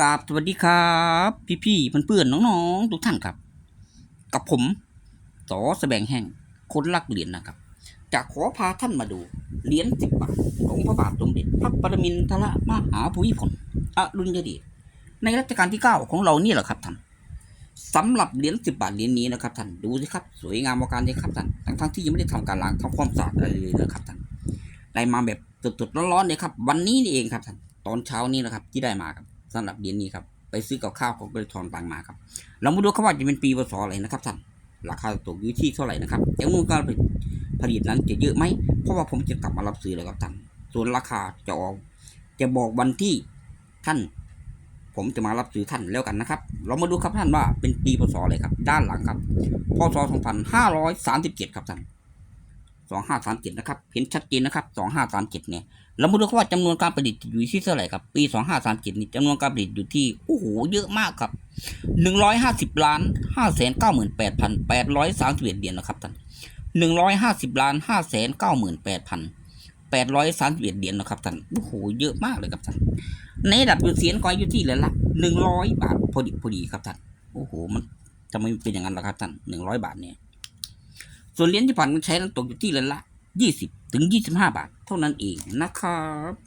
กราบสวัสดีครับ พี่ๆเพื่อนๆน้องๆทุกท่านครับ กับผมสอแสบงแห่งคนรักเหรียญนะครับ จะขอพาท่านมาดูเหรียญสิบบาทของพระบาทสมเด็จพระปรมินทรมหาภูมิพลอดุลยเดชในรัชกาลที่เก้าของเรานี่แหละครับท่านสำหรับเหรียญสิบบาทเหรียญนี้นะครับท่านดูสิครับ สวยงามประการเลยครับท่านทั้งทั้งที่ยังไม่ได้ทำการล้างทำความสะอาดอะไรเลยนะครับท่านได้มาแบบสดๆร้อนๆเลยครับ วันนี้นี่เองครับท่านตอนเช้านี้นะครับที่ได้มาครับ สำหรับเหรียญนี้ครับไปซื้อกับข้าวของบริทอนตังมาครับเรามาดูครับว่าจะเป็นปีพศอะไรนะครับท่านราคาตกอยู่ที่เท่าไหร่นะครับจำนวนการผลิตนั้นจะเยอะไหมเพราะว่าผมจะกลับมารับซื้อแล้วครับท่านส่วนราคาจะออกจะบอกวันที่ท่าน ผมจะมารับซื้อท่านแล้วกันนะครับ เรามาดูครับท่านว่าเป็นปีพศอะไรครับ ด้านหลังครับพศ2537 ครับท่าน 2537นะครับเห็นชัดเจนนะครับ2537เนี่ยเรามาดูว่าจำนวนการผลิตอยู่ที่เท่าไหร่ครับ ปี2537นี่จำนวนการผลิตอยู่ที่โอ้โหเยอะมากครับหนึ่งร้อยห้าสิบล้านห้าแสนเก้าหมื่นแปดพันแปดร้อยสามสิบเอ็ดเหรียญนะครับท่านหนึ่งร้อยห้าสิบล้านห้าแสนเก้าหมื่นแปดพันแปดร้อยสามสิบเอ็ดเหรียญนะครับท่านโอ้โหเยอะมากเลยครับท่านในระดับเสียนก็อยู่ที่เหรียญละหนึ่งร้อยบาทพอดีพอดีครับท่านโอ้โหมันทำไม่เป็นอย่างนั้นล่ะครับท่านหนึ่งร้อยบาทเนี่ย ส่วนเหรียญญี่ปุ่นการใช้นั้นตกอยู่ที่เหรียญละ 20 ถึง 25 บาท เท่านั้นเองนะครับ